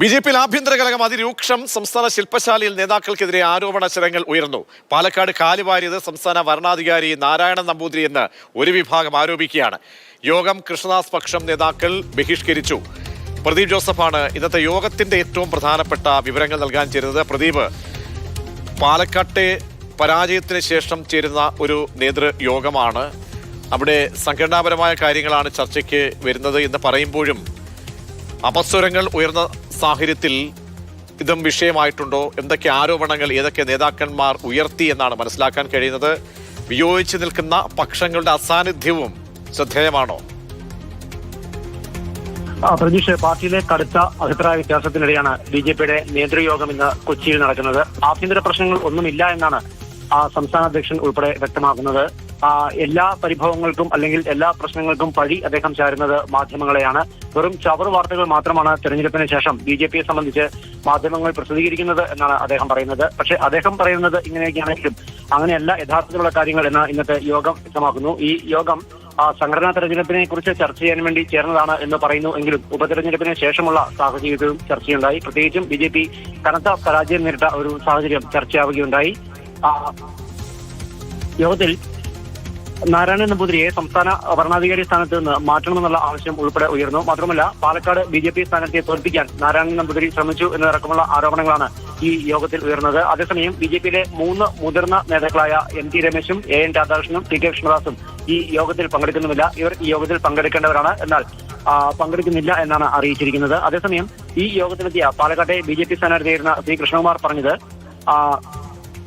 B J പിയിൽ ആഭ്യന്തര കലകം അതിരൂക്ഷം സംസ്ഥാന ശില്പശാലയിൽ നേതാക്കൾക്കെതിരെ ആരോപണ ശരങ്ങൾ ഉയർന്നു. പാലക്കാട് കാലുവാരിയത് സംസ്ഥാന വരണാധികാരി നാരായണൻ നമ്പൂതിരി എന്ന് ഒരു വിഭാഗം ആരോപിക്കുകയാണ്. യോഗം കൃഷ്ണദാസ് പക്ഷം നേതാക്കൾ ബഹിഷ്കരിച്ചു. പ്രദീപ് ജോസഫാണ് ഇന്നത്തെ യോഗത്തിന്റെ ഏറ്റവും പ്രധാനപ്പെട്ട വിവരങ്ങൾ നൽകാൻ ചേരുന്നത്. പ്രദീപ് പാലക്കാട്ടെ പരാജയത്തിന് ശേഷം ചേരുന്ന ഒരു നേതൃയോഗമാണ് അവിടെ സംഘടനാപരമായ കാര്യങ്ങളാണ് ചർച്ചയ്ക്ക് വരുന്നത് എന്ന് പറയുമ്പോഴും അപസ്വരങ്ങൾ ഉയർന്ന സാഹചര്യത്തിൽ ഇതും വിഷയമായിട്ടുണ്ടോ? എന്തൊക്കെ ആരോപണങ്ങൾ ഏതൊക്കെ നേതാക്കന്മാർ ഉയർത്തി എന്നാണ് മനസ്സിലാക്കാൻ കഴിയുന്നത്? വിയോജിച്ച് നിൽക്കുന്ന പക്ഷങ്ങളുടെ അസാന്നിധ്യവും ശ്രദ്ധേയമാണോ? ആ, പ്രതീഷ് പാർട്ടിയിലെ കടുത്ത അഭിപ്രായ വ്യത്യാസത്തിനിടെയാണ് ബി ജെ പിയുടെ നേതൃയോഗം ഇന്ന് കൊച്ചിയിൽ നടക്കുന്നത്. ആഭ്യന്തര പ്രശ്നങ്ങൾ ഒന്നുമില്ല എന്നാണ് ആ സംസ്ഥാന അധ്യക്ഷൻ ഉൾപ്പെടെ വ്യക്തമാക്കുന്നത്. എല്ലാ പരിഭവങ്ങൾക്കും അല്ലെങ്കിൽ എല്ലാ പ്രശ്നങ്ങൾക്കും പഴി അദ്ദേഹം ചാരുന്നത് മാധ്യമങ്ങളെയാണ്. വെറും ചവർ വാർത്തകൾ മാത്രമാണ് തെരഞ്ഞെടുപ്പിന് ശേഷം ബി ജെ പിയെ സംബന്ധിച്ച് മാധ്യമങ്ങൾ പ്രസിദ്ധീകരിക്കുന്നത് എന്നാണ് അദ്ദേഹം പറയുന്നത്. പക്ഷേ അദ്ദേഹം പറയുന്നത് ഇങ്ങനെയൊക്കെയാണെങ്കിലും അങ്ങനെയല്ല യഥാർത്ഥത്തിലുള്ള കാര്യങ്ങൾ എന്ന് ഇന്നത്തെ യോഗം വ്യക്തമാക്കുന്നു. ഈ യോഗം സംഘടനാ തെരഞ്ഞെടുപ്പിനെ കുറിച്ച് ചർച്ച ചെയ്യാൻ വേണ്ടി ചേർന്നതാണ് എന്ന് പറയുന്നു എങ്കിലും ഉപതെരഞ്ഞെടുപ്പിന് ശേഷമുള്ള സാഹചര്യത്തിലും ചർച്ചയുണ്ടായി. പ്രത്യേകിച്ചും ബി ജെ പി കനത്ത പരാജയം നേരിട്ട ഒരു സാഹചര്യം ചർച്ചയാവുകയുണ്ടായി. യോഗത്തിൽ നാരായണൻ നമ്പൂതിരിയെ സംസ്ഥാന ഭരണാധികാരി സ്ഥാനത്ത് നിന്ന് മാറ്റണമെന്നുള്ള ആവശ്യം ഉൾപ്പെടെ ഉയർന്നു. മാത്രമല്ല പാലക്കാട് ബി ജെ പി സ്ഥാനാർത്ഥിയെ തോൽപ്പിക്കാൻ നാരായണൻ നമ്പൂതിരി ശ്രമിച്ചു എന്നതടക്കമുള്ള ആരോപണങ്ങളാണ് ഈ യോഗത്തിൽ ഉയർന്നത്. അതേസമയം ബി ജെ പിയിലെ മൂന്ന് മുതിർന്ന നേതാക്കളായ എം ടി രമേശും എ എൻ രാധാകൃഷ്ണനും ടി കെ കൃഷ്ണദാസും ഈ യോഗത്തിൽ പങ്കെടുക്കുന്നുമില്ല. ഇവർ ഈ യോഗത്തിൽ പങ്കെടുക്കേണ്ടവരാണ്. എന്നാൽ പങ്കെടുക്കുന്നില്ല എന്നാണ് അറിയിച്ചിരിക്കുന്നത്. അതേസമയം ഈ യോഗത്തിലെത്തിയ പാലക്കാട്ടെ ബി ജെ പി സ്ഥാനാർത്ഥിയായിരുന്ന ശ്രീ കൃഷ്ണകുമാർ പറഞ്ഞത്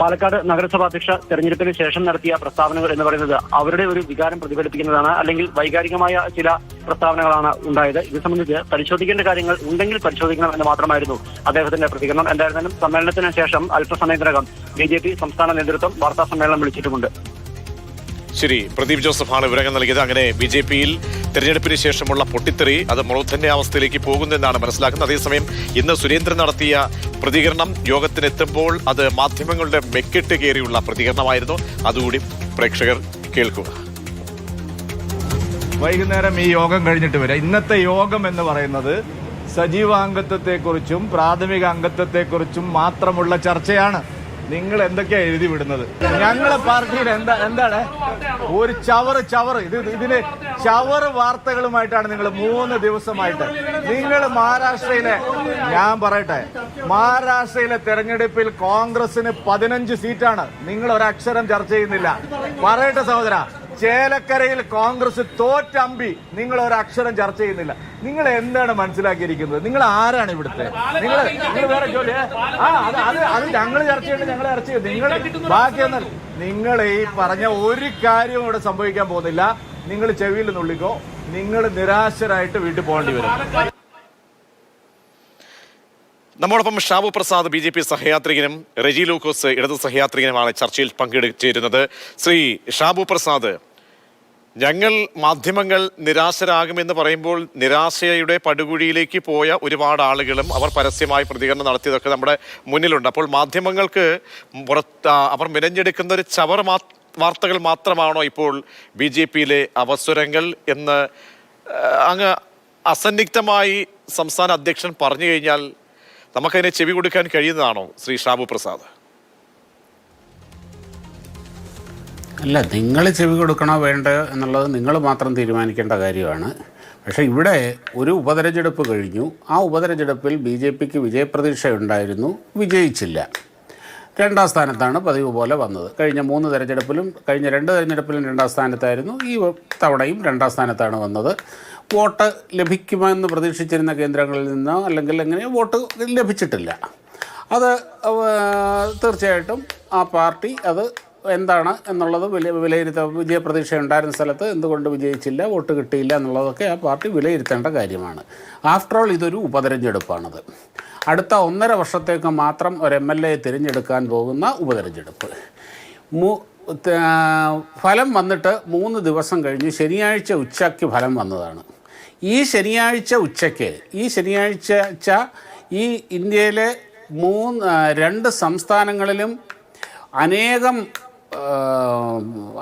പാലക്കാട് നഗരസഭാ അധ്യക്ഷ തെരഞ്ഞെടുപ്പിന് ശേഷം നടത്തിയ പ്രസ്താവനകൾ എന്ന് പറയുന്നത് അവരുടെ ഒരു വികാരം പ്രതിഫലിപ്പിക്കുന്നതാണ് അല്ലെങ്കിൽ വൈകാരികമായ ചില പ്രസ്താവനകളാണ് ഉണ്ടായത്. ഇത് സംബന്ധിച്ച് പരിശോധിക്കേണ്ട കാര്യങ്ങൾ ഉണ്ടെങ്കിൽ പരിശോധിക്കണം എന്ന് മാത്രമായിരുന്നു അദ്ദേഹത്തിന്റെ പ്രതികരണം. എന്തായിരുന്നാലും സമ്മേളനത്തിന് ശേഷം അല്പസമയത്തിനകം ബി ജെ പി സംസ്ഥാന നേതൃത്വം വാർത്താ സമ്മേളനം വിളിച്ചിട്ടുമുണ്ട്. ശരി പ്രദീപ് ജോസഫാണ് വിവരങ്ങൾ നൽകിയത്. അങ്ങനെ ബി ജെ പിയിൽ തെരഞ്ഞെടുപ്പിന് ശേഷമുള്ള പൊട്ടിത്തെറി അത് മൂർധന്യ അവസ്ഥയിലേക്ക് പോകുന്നെന്നാണ് മനസ്സിലാക്കുന്നത്. അതേസമയം ഇന്ന് സുരേന്ദ്രൻ നടത്തിയ പ്രതികരണം യോഗത്തിനെത്തുമ്പോൾ അത് മാധ്യമങ്ങളുടെ മെക്കിട്ട് കയറിയുള്ള പ്രതികരണമായിരുന്നു. അതുകൂടി പ്രേക്ഷകർ കേൾക്കുക. വൈകുന്നേരം ഈ യോഗം കഴിഞ്ഞിട്ട് വരാം. ഇന്നത്തെ യോഗം എന്ന് പറയുന്നത് സജീവ അംഗത്വത്തെക്കുറിച്ചും പ്രാഥമിക അംഗത്വത്തെക്കുറിച്ചും മാത്രമുള്ള ചർച്ചയാണ്. നിങ്ങൾ എന്തൊക്കെയാ എഴുതി വിടുന്നത്? ഞങ്ങളെ പാർട്ടിയിൽ എന്താ എന്താണ്? ഒരു ചവറ് ചവറ്. ഇത് ഇതിന് ചവറ് വാർത്തകളുമായിട്ടാണ് നിങ്ങൾ മൂന്ന് ദിവസമായിട്ട്. നിങ്ങൾ മഹാരാഷ്ട്രയിലെ ഞാൻ പറയട്ടെ മഹാരാഷ്ട്രയിലെ തെരഞ്ഞെടുപ്പിൽ കോൺഗ്രസിന് പതിനഞ്ച് സീറ്റാണ്. നിങ്ങൾ ഒരക്ഷരം ചർച്ച ചെയ്യുന്നില്ല. പറയട്ടെ സഹോദര ചേലക്കരയിൽ കോൺഗ്രസ് തോറ്റമ്പി. നിങ്ങൾ ഒരു അക്ഷരം ചർച്ച ചെയ്യുന്നില്ല. നിങ്ങൾ എന്താണ് മനസ്സിലാക്കിയിരിക്കുന്നത്? നിങ്ങൾ ആരാണ് ഇവിടുത്തെ? നിങ്ങൾ നിങ്ങൾ വേറെ ജോലി ആ അത് അത് അത് ഞങ്ങൾ ചർച്ച ചെയ്യേണ്ടത് ഞങ്ങൾ ചർച്ച ചെയ്യും നിങ്ങൾ ബാക്കിയൊന്നും നിങ്ങൾ ഈ പറഞ്ഞ ഒരു കാര്യവും ഇവിടെ സംഭവിക്കാൻ പോകുന്നില്ല. നിങ്ങൾ ചെവിയിൽ നുള്ളിക്കോ നിങ്ങൾ നിരാശരായിട്ട് വീട്ടിൽ പോകേണ്ടി വരും. നമ്മോടൊപ്പം Shabu Prasad B J P സഹയാത്രികനും Reji Lukose ഇടത് സഹയാത്രികനുമാണ് ചർച്ചയിൽ പങ്കെടുത്തിരുന്നത്. ശ്രീ ഷാബു പ്രസാദ് ഞങ്ങൾ മാധ്യമങ്ങൾ നിരാശരാകുമെന്ന് പറയുമ്പോൾ നിരാശയുടെ പടുകുഴിയിലേക്ക് പോയ ഒരുപാട് ആളുകളും അവർ പരസ്യമായി പ്രതികരണം നടത്തിയതൊക്കെ നമ്മുടെ മുന്നിലുണ്ട്. അപ്പോൾ മാധ്യമങ്ങൾക്ക് പുറത്ത് അവർ മെനഞ്ഞെടുക്കുന്ന ഒരു ചവർ വാർത്തകൾ മാത്രമാണോ ഇപ്പോൾ ബി ജെ പിയിലെ അവസരങ്ങൾ എന്ന് അങ്ങ് അസന്നിഗ്ധമായി സംസ്ഥാന അധ്യക്ഷൻ പറഞ്ഞു കഴിഞ്ഞാൽ നമുക്കതിനെ ചെവി കൊടുക്കാൻ കഴിയുന്നതാണോ ശ്രീ ഷാബു പ്രസാദ്? അല്ല നിങ്ങൾ ചെവി കൊടുക്കണോ വേണ്ട എന്നുള്ളത് നിങ്ങൾ മാത്രം തീരുമാനിക്കേണ്ട കാര്യമാണ്. പക്ഷേ ഇവിടെ ഒരു ഉപതെരഞ്ഞെടുപ്പ് കഴിഞ്ഞു. ആ ഉപതെരഞ്ഞെടുപ്പിൽ ബി ജെ പിക്ക് വിജയപ്രതീക്ഷ ഉണ്ടായിരുന്നു വിജയിച്ചില്ല. രണ്ടാം സ്ഥാനത്താണ് പതിവ് പോലെ വന്നത്. കഴിഞ്ഞ മൂന്ന് തെരഞ്ഞെടുപ്പിലും കഴിഞ്ഞ രണ്ട് തെരഞ്ഞെടുപ്പിലും രണ്ടാം സ്ഥാനത്തായിരുന്നു. ഈ തവണയും രണ്ടാം സ്ഥാനത്താണ് വന്നത്. വോട്ട് ലഭിക്കുമെന്ന് പ്രതീക്ഷിച്ചിരുന്ന കേന്ദ്രങ്ങളിൽ നിന്നോ അല്ലെങ്കിൽ എങ്ങനെ വോട്ട് ലഭിച്ചിട്ടില്ല. അത് തീർച്ചയായിട്ടും ആ പാർട്ടി അത് എന്താണ് എന്നുള്ളത് വില വിലയിരുത്ത വിജയപ്രതീക്ഷ ഉണ്ടായിരുന്ന സ്ഥലത്ത് എന്തുകൊണ്ട് വിജയിച്ചില്ല വോട്ട് കിട്ടിയില്ല എന്നുള്ളതൊക്കെ ആ പാർട്ടി വിലയിരുത്തേണ്ട കാര്യമാണ്. ആഫ്റ്റർ ഓൾ ഇതൊരു ഉപതെരഞ്ഞെടുപ്പാണത്. അടുത്ത ഒന്നര വർഷത്തേക്ക് മാത്രം ഒരു എം എൽ എ തിരഞ്ഞെടുക്കാൻ പോകുന്ന ഉപതെരഞ്ഞെടുപ്പ്. മൂ ഫലം വന്നിട്ട് മൂന്ന് ദിവസം കഴിഞ്ഞ് ശനിയാഴ്ച ഉച്ചയ്ക്ക് ഫലം വന്നതാണ്. ഈ ശനിയാഴ്ച ഉച്ചയ്ക്ക് ഈ ശനിയാഴ്ച ഈ ഇന്ത്യയിലെ മൂന്ന് രണ്ട് സംസ്ഥാനങ്ങളിലും അനേകം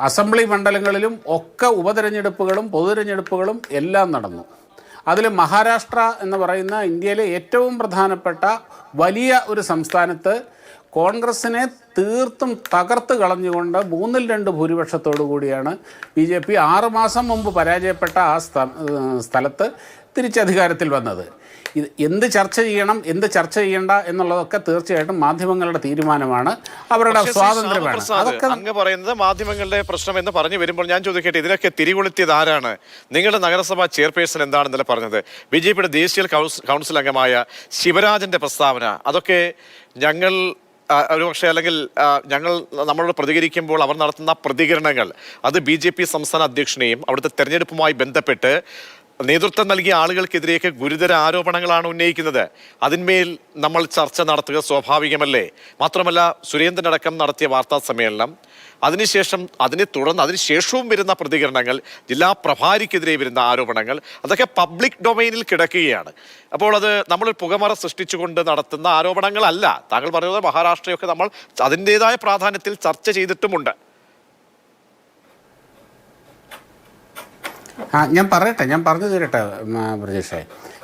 അസംബ്ലി മണ്ഡലങ്ങളിലും ഒക്കെ ഉപതെരഞ്ഞെടുപ്പുകളും പൊതുതെരഞ്ഞെടുപ്പുകളും എല്ലാം നടന്നു. അതിൽ മഹാരാഷ്ട്ര എന്ന് പറയുന്ന ഇന്ത്യയിലെ ഏറ്റവും പ്രധാനപ്പെട്ട വലിയ ഒരു സംസ്ഥാനത്ത് കോൺഗ്രസിനെ തീർത്തും തകർത്ത് കളഞ്ഞുകൊണ്ട് മൂന്നിൽ രണ്ട് ഭൂരിപക്ഷത്തോടു കൂടിയാണ് ബി ജെ പി ആറുമാസം മുമ്പ് പരാജയപ്പെട്ട ആ സ്ഥ- സ്ഥലത്ത് തിരിച്ചധികാരത്തിൽ വന്നത്. ഇത് എന്ത് ചർച്ച ചെയ്യണം എന്ത് ചർച്ച ചെയ്യണ്ട എന്നുള്ളതൊക്കെ തീർച്ചയായിട്ടും മാധ്യമങ്ങളുടെ തീരുമാനമാണ്. അവരുടെ സ്വാതന്ത്ര്യമാണ്. അതൊക്കെ അങ്ങ് പറയുന്നത് മാധ്യമങ്ങളുടെ പ്രശ്നം എന്ന് പറഞ്ഞു വരുമ്പോൾ ഞാൻ ചോദിക്കട്ടെ ഇതിനൊക്കെ തിരികൊളുത്തിയത് ആരാണ്? നിങ്ങളുടെ നഗരസഭാ ചെയർപേഴ്സൺ എന്താണെന്നല്ല പറഞ്ഞത്? ബി ജെ പിയുടെ ദേശീയ കൗൺസിൽ അംഗമായ ശിവരാജന്റെ പ്രസ്താവന അതൊക്കെ ഞങ്ങൾ ഒരു പക്ഷേ അല്ലെങ്കിൽ ഞങ്ങൾ നമ്മളോട് പ്രതികരിക്കുമ്പോൾ അവർ നടത്തുന്ന പ്രതികരണങ്ങൾ. അത് ബി സംസ്ഥാന അധ്യക്ഷനെയും അവിടുത്തെ തെരഞ്ഞെടുപ്പുമായി ബന്ധപ്പെട്ട് നേതൃത്വം നൽകിയ ആളുകൾക്കെതിരെയൊക്കെ ഗുരുതര ആരോപണങ്ങളാണ് ഉന്നയിക്കുന്നത്. അതിന്മേൽ നമ്മൾ ചർച്ച നടത്തുക സ്വാഭാവികമല്ലേ? മാത്രമല്ല സുരേന്ദ്രൻ അടക്കം നടത്തിയ വാർത്താ സമ്മേളനം അതിനുശേഷം അതിനെ തുടർന്ന് അതിനുശേഷവും വരുന്ന പ്രതികരണങ്ങൾ ജില്ലാ പ്രഭാരിക്കെതിരെ വരുന്ന ആരോപണങ്ങൾ അതൊക്കെ പബ്ലിക് ഡൊമൈനിൽ കിടക്കുകയാണ്. അപ്പോൾ അത് നമ്മൾ പുകമറ സൃഷ്ടിച്ചുകൊണ്ട് നടത്തുന്ന ആരോപണങ്ങളല്ല. താങ്കൾ പറഞ്ഞത് മഹാരാഷ്ട്രയൊക്കെ നമ്മൾ അതിന്റെതായ പ്രാധാന്യത്തിൽ ചർച്ച ചെയ്തിട്ടുമുണ്ട്. ആ ഞാൻ പറയട്ടെ ഞാൻ പറഞ്ഞു തീരട്ടെ ഉം,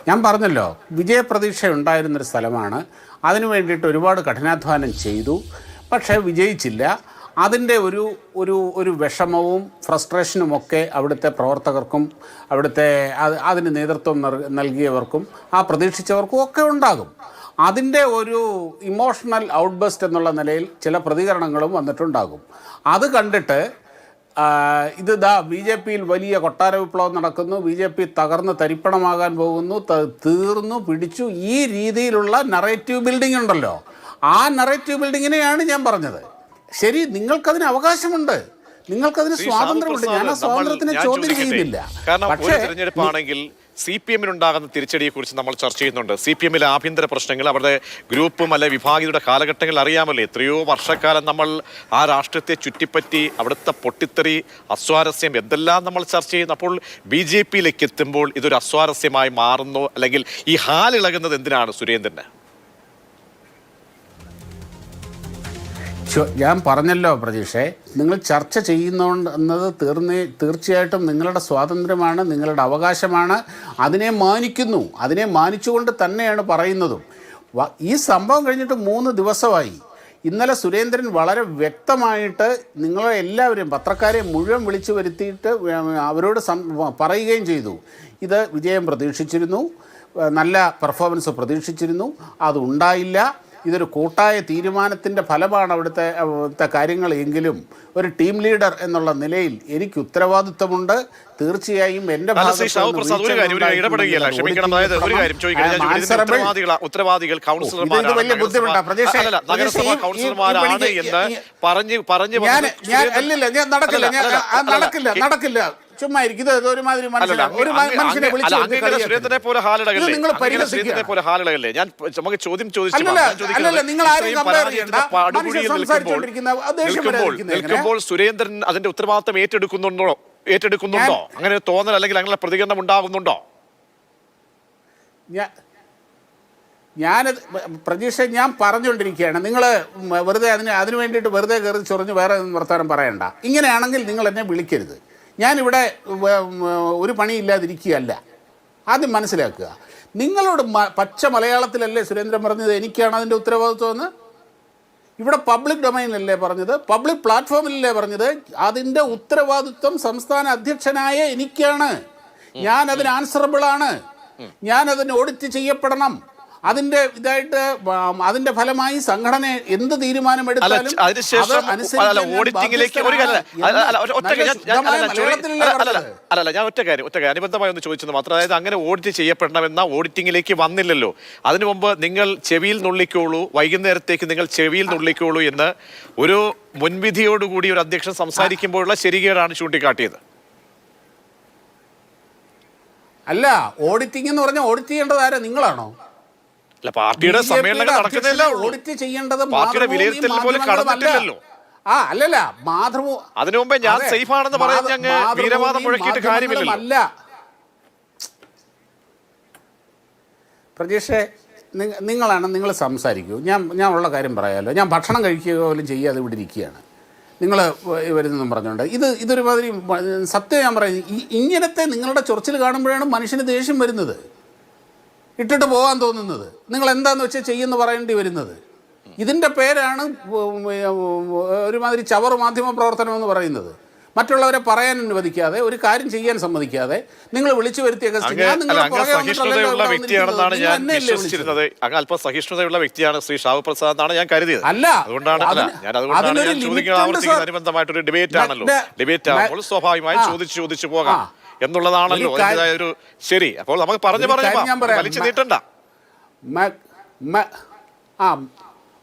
ഞാൻ പറഞ്ഞല്ലോ വിജയപ്രതീക്ഷ ഉണ്ടായിരുന്നൊരു സ്ഥലമാണ്. അതിനു വേണ്ടിയിട്ട് ഒരുപാട് കഠിനാധ്വാനം ചെയ്തു. പക്ഷേ വിജയിച്ചില്ല. അതിന്റെ ഒരു ഒരു ഒരു വിഷമവും ഫ്രസ്ട്രേഷനും ഒക്കെ അവിടുത്തെ പ്രവർത്തകർക്കും അവിടുത്തെ അത് അതിന് നേതൃത്വം നൽകിയവർക്കും ആ പ്രതീക്ഷിച്ചവർക്കും ഒക്കെ ഉണ്ടാകും. അതിന്റെ ഒരു ഇമോഷണൽ ഔട്ട്ബസ്റ്റ് എന്നുള്ള നിലയിൽ ചില പ്രതികരണങ്ങളും വന്നിട്ടുണ്ടാകും. അത് കണ്ടിട്ട് ഇത് ദാ ബി ജെ പിയിൽ വലിയ കൊട്ടാര വിപ്ലവം നടക്കുന്നു. ബി ജെ പി തകർന്ന് തരിപ്പണമാകാൻ പോകുന്നു. തീർന്നു പിടിച്ചു. ഈ രീതിയിലുള്ള നറേറ്റീവ് ബിൽഡിംഗ് ഉണ്ടല്ലോ. ആ നറേറ്റീവ് ബിൽഡിങ്ങിനെയാണ് ഞാൻ പറഞ്ഞത്. ശരി നിങ്ങൾക്കതിന് അവകാശമുണ്ട്. നിങ്ങൾക്കതിന് സ്വാതന്ത്ര്യമുണ്ട്. ഞാൻ ആ സ്വാതന്ത്ര്യത്തിനെ ചോദ്യം ചെയ്യുന്നില്ല. പക്ഷേ സി പി എമ്മിനുണ്ടാകുന്ന തിരിച്ചടിയെക്കുറിച്ച് നമ്മൾ ചർച്ച ചെയ്യുന്നുണ്ട്. സി പി എമ്മിലെ ആഭ്യന്തര പ്രശ്നങ്ങൾ അവരുടെ ഗ്രൂപ്പും അല്ലെ വിഭാഗീയതയുടെ കാലഘട്ടങ്ങൾ അറിയാമല്ലോ? എത്രയോ വർഷക്കാലം നമ്മൾ ആ രാഷ്ട്രത്തെ ചുറ്റിപ്പറ്റി അവിടുത്തെ പൊട്ടിത്തെറി അസ്വാരസ്യം എന്തെല്ലാം നമ്മൾ ചർച്ച ചെയ്യുന്നു. അപ്പോൾ ബി ജെ പിയിലേക്ക് എത്തുമ്പോൾ ഇതൊരു അസ്വാരസ്യമായി മാറുന്നു. അല്ലെങ്കിൽ ഈ ഹാലിളകുന്നത് എന്തിനാണ് സുരേന്ദ്രന്? ഞാൻ പറഞ്ഞല്ലോ പ്രതീക്ഷേ നിങ്ങൾ ചർച്ച ചെയ്യുന്നത് തീർന്നേ തീർച്ചയായിട്ടും നിങ്ങളുടെ സ്വാതന്ത്ര്യമാണ് നിങ്ങളുടെ അവകാശമാണ് അതിനെ മാനിക്കുന്നു അതിനെ മാനിച്ചുകൊണ്ട് തന്നെയാണ് പറയുന്നതും. ഈ സംഭവം കഴിഞ്ഞിട്ട് മൂന്ന് ദിവസമായി. ഇന്നലെ സുരേന്ദ്രൻ വളരെ വ്യക്തമായിട്ട് നിങ്ങളെ എല്ലാവരെയും പത്രക്കാരെ മുഴുവൻ വിളിച്ചു വരുത്തിയിട്ട് അവരോട് പറയുകയും ചെയ്തു. ഇത് വിജയം പ്രതീക്ഷിച്ചിരുന്നു നല്ല പെർഫോമൻസ് പ്രതീക്ഷിച്ചിരുന്നു അതുണ്ടായില്ല ഇതൊരു കൂട്ടായ തീരുമാനത്തിന്റെ ഫലമാണ് അവിടുത്തെ അവിടുത്തെ കാര്യങ്ങൾ എങ്കിലും ഒരു ടീം ലീഡർ എന്നുള്ള നിലയിൽ എനിക്ക് ഉത്തരവാദിത്വമുണ്ട്. തീർച്ചയായും എന്റെ ഉത്തരവാദികൾ കൗൺസിലർമാരാണ് എന്ന് പറഞ്ഞു നടക്കില്ല നടക്കില്ല നടക്കില്ല. ചുമ്മാ ഇരിക്കും ഇത് ഒരുമാതിരി മനുഷ്യനെ ഒരു മനുഷ്യനെ വിളിച്ചു പോലെ ഹാലടകല്ലേ നിങ്ങൾ പോലെ ഹാലടകല്ലേ ഞാൻ നമുക്ക് ചോദ്യം ചോദിച്ചു നിങ്ങൾ ആരും കമ്പയർ ചെയ്യണ്ട. നിൽക്കുമ്പോൾ സുരേന്ദ്രൻ അതിന്റെ ഉത്തരവാദിത്തം ഏറ്റെടുക്കുന്നുണ്ടോ? ഏറ്റെടുക്കുന്നുണ്ടോ? അങ്ങനെ തോന്നൽ അല്ലെങ്കിൽ അങ്ങനെ പ്രതികരണം ഉണ്ടാകുന്നുണ്ടോ? ഞാനത് പ്രതീക്ഷ ഞാൻ പറഞ്ഞുകൊണ്ടിരിക്കുകയാണ്. നിങ്ങൾ വെറുതെ അതിന് അതിന് വേണ്ടിയിട്ട് വെറുതെ കയറി ചൊറിഞ്ഞ് വേറെ വർത്തമാനം പറയണ്ട. ഇങ്ങനെയാണെങ്കിൽ നിങ്ങൾ എന്നെ വിളിക്കരുത്. ഞാനിവിടെ ഒരു പണിയില്ലാതിരിക്കുകയല്ല. ആദ്യം മനസ്സിലാക്കുക. നിങ്ങളോട് മ- പച്ച മലയാളത്തിലല്ലേ സുരേന്ദ്രൻ പറഞ്ഞത് എനിക്കാണ് അതിന്റെ ഉത്തരവാദിത്വം എന്ന് ഇവിടെ പബ്ലിക് ഡൊമൈനല്ലേ പറഞ്ഞത്? പബ്ലിക് പ്ലാറ്റ്ഫോമിലല്ലേ പറഞ്ഞത്? അതിന്റെ ഉത്തരവാദിത്വം സംസ്ഥാന അധ്യക്ഷനായ എനിക്കാണ്. ഞാൻ അതിന് ആൻസറബിൾ ആണ് ഞാൻ അതിന് ഓഡിറ്റ് ചെയ്യപ്പെടണം. അതിന്റെ ഇതായിട്ട് അതിന്റെ ഫലമായി സംഘടന എന്ത് തീരുമാനം തീരുമാനമെടുത്താലും? അല്ലല്ല ഞാൻ ഒറ്റ കാര്യം ഒറ്റ കാര്യം അനുബന്ധമായി ഒന്ന് ചോദിച്ചത് മാത്രം. അതായത് അങ്ങനെ ഓഡിറ്റ് ചെയ്യപ്പെടണമെന്ന ഓഡിറ്റിംഗിലേക്ക് വന്നില്ലല്ലോ. അതിനു മുമ്പ് നിങ്ങൾ ചെവിയിൽ നുള്ളിക്കോളൂ വൈകുന്നേരത്തേക്ക് നിങ്ങൾ ചെവിയിൽ നുള്ളിക്കോളൂ എന്ന് ഒരു മുൻവിധിയോടുകൂടി ഒരു അധ്യക്ഷൻ സംസാരിക്കുമ്പോഴുള്ള ശരികേടാണ് ചൂണ്ടിക്കാട്ടിയത്. അല്ല ഓഡിറ്റിംഗ് എന്ന് പറഞ്ഞാൽ ഓഡിറ്റ് ചെയ്യേണ്ടത് ആരാ നിങ്ങളാണോ? അല്ല പാർട്ടിയുടെ സമ്മേളനങ്ങൾ നടക്കുന്നില്ല ഓഡിറ്റ് ചെയ്യേണ്ടത് പാർട്ടിയുടെ മാതൃഭൂമി വിലയിരുത്തൽ പോലും കടന്നിട്ടില്ലല്ലോ. ആ അല്ലല്ല മാതൃഭൂ അതിനു മുമ്പേ ഞാൻ സേഫ് ആണെന്ന് വീരവാദം മുഴക്കിയിട്ട്. പ്രജീഷേ നിങ്ങളാണ് നിങ്ങൾ സംസാരിക്കൂ. ഞാൻ ഞാൻ ഉള്ള കാര്യം പറയാമല്ലോ ഞാൻ ഭക്ഷണം കഴിക്കുക പോലും ചെയ്യാതെ ഇവിടെ ഇരിക്കുകയാണ്. നിങ്ങൾ വരുന്നതെന്നും പറഞ്ഞുകൊണ്ട് ഇത് ഇതൊരുമാതിരി സത്യം ഞാൻ പറയുന്നത് ഇങ്ങനത്തെ നിങ്ങളുടെ ചൊറിച്ചിൽ കാണുമ്പോഴാണ് മനുഷ്യന് ദേഷ്യം വരുന്നത്. ഇട്ടിട്ട് പോകാൻ തോന്നുന്നത്. നിങ്ങൾ എന്താന്ന് വെച്ചാൽ ചെയ്യുമെന്ന് പറയേണ്ടി വരുന്നത്. ഇതിന്റെ പേരാണ് ഒരുമാതിരി ചവർ മാധ്യമ പ്രവർത്തനം എന്ന് പറയുന്നത്. മറ്റുള്ളവരെ പറയാൻ അനുവദിക്കാതെ ഒരു കാര്യം ചെയ്യാൻ സമ്മതിക്കാതെ നിങ്ങൾ വിളിച്ചു വരുത്തിയ ഗസ്റ്റ് ഞാൻ അല്ല നിങ്ങളെ അങ്ങ് സഹിഷ്ണുതയുള്ള വ്യക്തിയാണെന്നാണ് ഞാൻ? വിശ്വസിച്ചിരുന്നത്. അല്പം സഹിഷ്ണുതയുള്ള വ്യക്തിയാണ് ശ്രീ ഷാവു പ്രസാദ് എന്നാണ് ഞാൻ കരുതിയത്. അല്ല. അതുകൊണ്ടാണ് ഞാൻ അതുകൊണ്ടാണ് ഞാൻ limit ചോദിക്കുന്നത്. ഉണ്ട് ആവർത്തിക്കുന്ന അനുബന്ധമായിട്ടൊരു ഡിബേറ്റ് ആണല്ലോ ഡിബേറ്റ് മ- ആകുമ്പോൾ സ്വാഭാവികമായും ചോദിച്ചു ചോദിച്ചു പോകാം. എന്നുള്ളതാണല്ലോ ഒരു ശരി. അപ്പോൾ നമുക്ക് പറഞ്ഞു പറഞ്ഞു. വലിച്ചു നീട്ടണ്ട. ആ